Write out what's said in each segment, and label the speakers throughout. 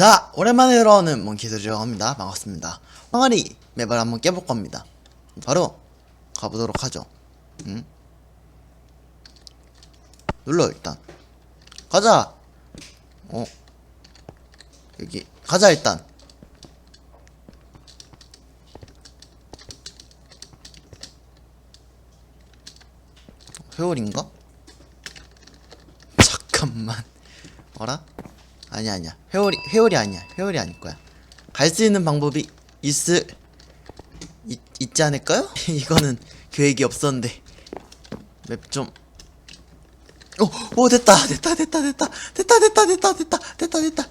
Speaker 1: 자, 오랜만에 들어오는 몽키들이라고 합니다. 반갑습니다. 항아리 맵을 한번 깨볼 겁니다. 바로 가보도록 하죠. 응? 눌러 일단. 가자. 어. 여기 가자 일단. 회오리인가? 잠깐만. 어라? 아니야 아니야. 회오리 회오리 아니야. 회오리 아닐 거야. 갈 수 있는 방법이 있을 있, 있지 않을까요? 이거는 계획이 없었는데 맵 좀. 오, 오 됐다 됐다 됐다 됐다 됐다 됐다 됐다 됐다 됐다 됐다.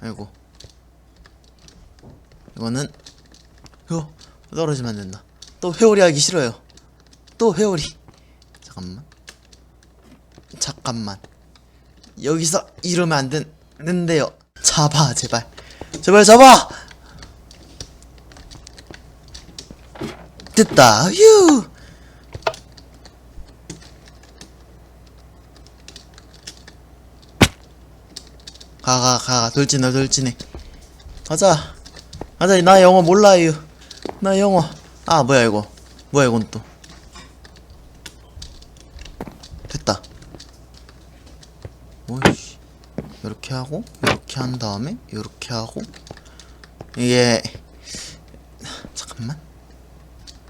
Speaker 1: 아이고. 이거는 어 떨어지면 안 된다. 또 회오리 하기 싫어요. 또 회오리. 잠깐만. 잠깐만. 여기서 이러면 안 되는데요. 잡아, 제발. 제발 잡아! 됐다, 휴! 가, 가, 가, 돌진해, 돌진해. 가자. 가자, 나 영어 몰라요. 나 영어. 아, 뭐야, 이거. 뭐야, 이건 또. 됐다. 오이씨 이렇게 하고 이렇게 한 다음에 이렇게 하고 이게 잠깐만.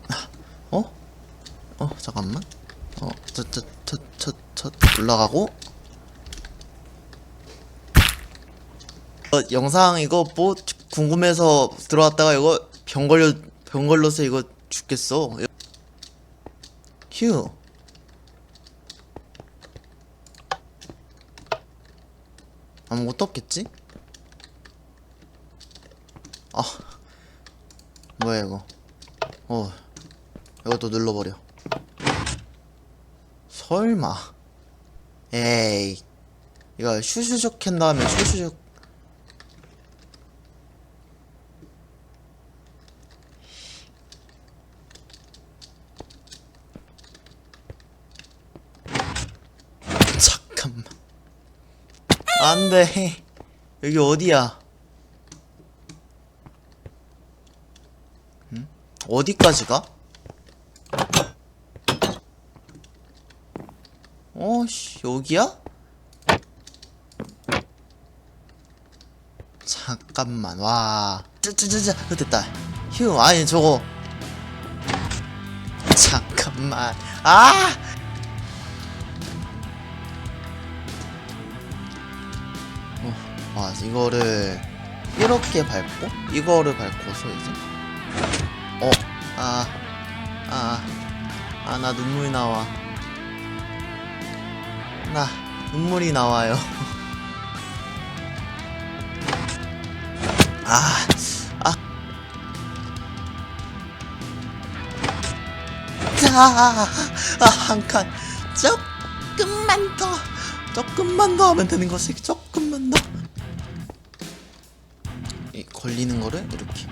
Speaker 1: 아, 어? 어 잠깐만. 어저저저저저 올라가고. 어, 영상 이거 뭐 궁금해서 들어왔다가 이거 병 걸려 병 걸려서 이거 죽겠어. 휴 아무것도 없겠지? 아 뭐야 이거. 어 이것도 눌러버려. 설마. 에이. 이거 슈슈슉 한 다음에 슈슈슉 잠깐만 안돼. 여기 어디야? 응? 어디까지 가? 어씨 여기야? 잠깐만 와. 짜짜짜짜 됐다. 휴 아니 저거. 잠깐만. 아 어, 와 이거를 이렇게 밟고 이거를 밟고서 이제 어, 어아 아 아 나 눈물 나와 나 눈물이 나와요 아, 아. 자, 아, 한 칸. 조금만 더. 조금만 더 하면 되는 것이 조금만 더. 이 걸리는 거를 이렇게.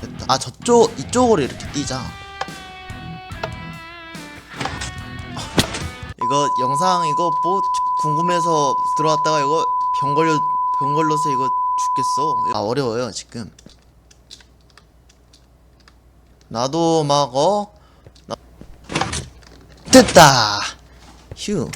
Speaker 1: 됐다. 아, 저쪽, 이쪽으로 이렇게 뛰자. 이거 영상 이거 뭐 궁금해서 들어왔다가 이거 병 걸려 병 걸려서 이거 죽겠어. 아 어려워요 지금. 나도 막 어. 나... 됐다. 휴.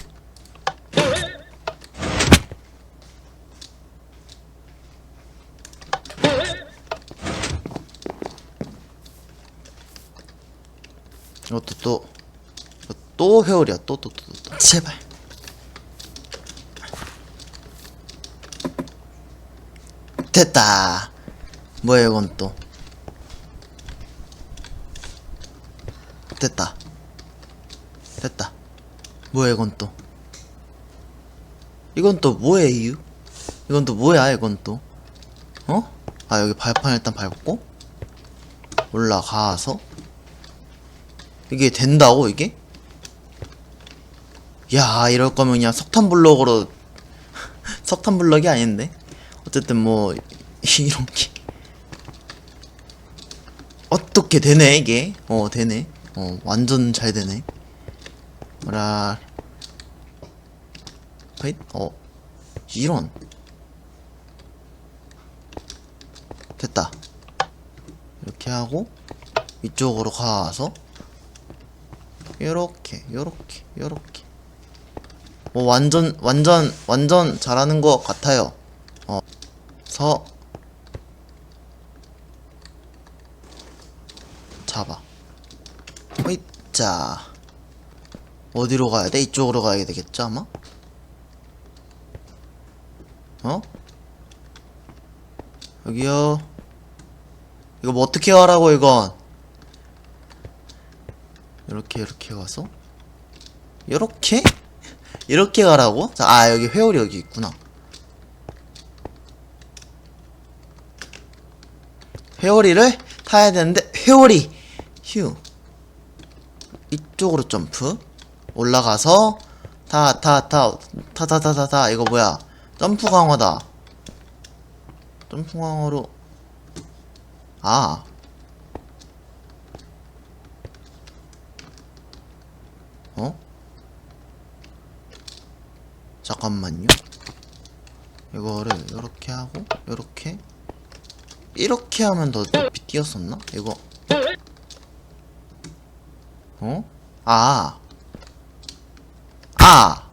Speaker 1: 이것도 또. 또 회오리야. 또또 또 또 제발. 됐다. 뭐야 이건 또. 됐다. 됐다. 뭐야 이건 또. 이건 또 뭐예요 이건 또 뭐야 이건 또? 어? 아 여기 발판 일단 밟고? 올라가서 이게 된다고 이게? 야 이럴 거면 그냥 석탄 블럭으로 석탄 블럭이 아닌데? 어쨌든 뭐 이런 게. 어떻게 되네 이게? 어 되네. 어 완전 잘 되네. 뭐라 헛? 어. 이런. 됐다. 이렇게 하고 이쪽으로 가서 요렇게 요렇게 요렇게. 뭐 완전 완전 완전 잘하는 것 같아요. 어 서. 잡아. 호잇 자. 어디로 가야 돼? 이쪽으로 가야 되겠죠 아마? 어? 여기요. 이거 뭐 어떻게 하라고 이건 이렇게 이렇게 가서? 이렇게? 이렇게 가라고? 자, 아 여기 회오리 여기 있구나. 회오리를 타야 되는데 회오리! 휴. 이쪽으로 점프. 올라가서 타 타 타 타 타 타 타 타. 이거 뭐야? 점프 강화다. 점프 강화로. 아 어? 잠깐만요 이거를 이렇게 하고 이렇게 이렇게 하면 더 높이 뛰었었나? 이거 어? 아. 아.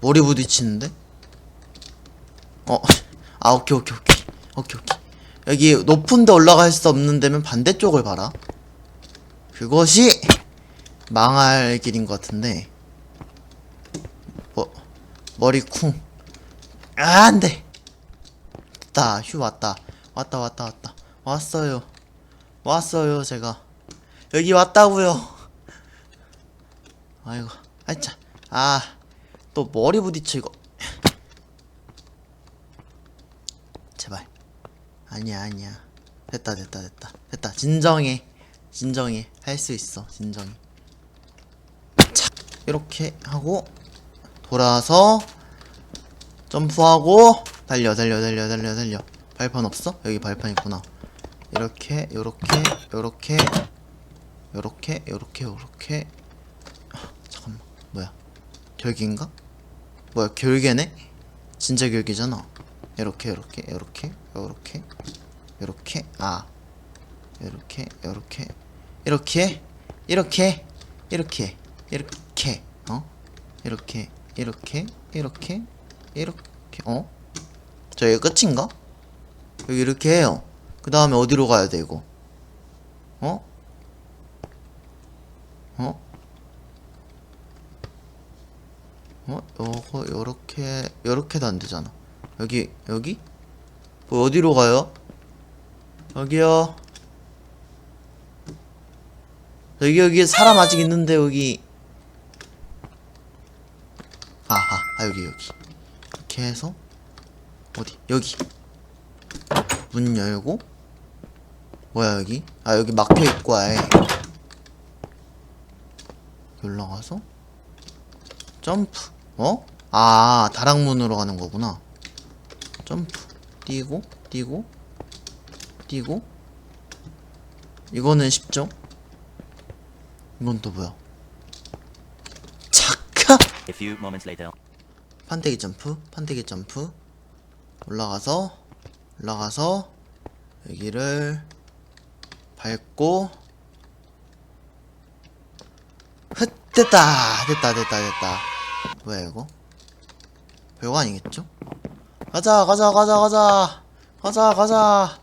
Speaker 1: 머리 부딪히는데? 어. 아, 오케이, 오케이, 오케이. 오케이, 오케이. 여기 높은 데 올라갈 수 없는 데면 반대쪽을 봐라. 그것이 망할 길인 것 같은데. 뭐, 머리 쿵. 아, 안 돼. 됐다. 휴, 왔다. 왔다, 왔다, 왔다. 왔어요. 왔어요, 제가. 여기 왔다고요. 아이고, 아이차, 아, 또 머리 부딪혀 이거. 제발, 아니야, 아니야. 됐다, 됐다, 됐다, 됐다. 진정해, 진정해. 할 수 있어, 진정해. 차, 이렇게 하고 돌아서 점프하고 달려, 달려, 달려, 달려, 달려. 발판 없어? 여기 발판 있구나. 이렇게, 요렇게, 요렇게, 요렇게, 요렇게, 요렇게. 잠깐만 뭐야 결계인가? 뭐야 결계네? 진짜 결계잖아 이렇게 이렇게 이렇게 이렇게 이렇게 아 이렇게 이렇게 이렇게 이렇게 이렇게 이렇게 어 이렇게 이렇게 이렇게 이렇게 어? 저 여기 끝인가? 여기 이렇게 해요 그 다음에 어디로 가야 돼 이거 어? 어? 어? 요거 요렇게 요렇게도 안 되잖아 여기 여기? 뭐 어디로 가요? 여기요 여기 여기 사람 아직 있는데 여기 아, 여기 여기. 이렇게 해서 어디? 여기. 문 열고. 뭐야 여기? 아 여기 막혀있고 아예. 올라가서 점프. 어? 아 다락문으로 가는 거구나. 점프. 뛰고 뛰고 뛰고. 이거는 쉽죠? 이건 또 뭐야? 잠깐 판때기 점프 판때기 점프. 올라가서 올라가서 여기를 밟고. 흩 됐다 됐다 됐다 됐다. 뭐야 이거? 별거 아니겠죠? 가자 가자 가자 가자. 가자 가자.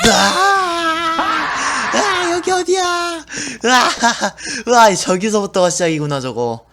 Speaker 1: 아, 아 여기 어디야? 아, 와 저기서부터가 시작이구나 저거.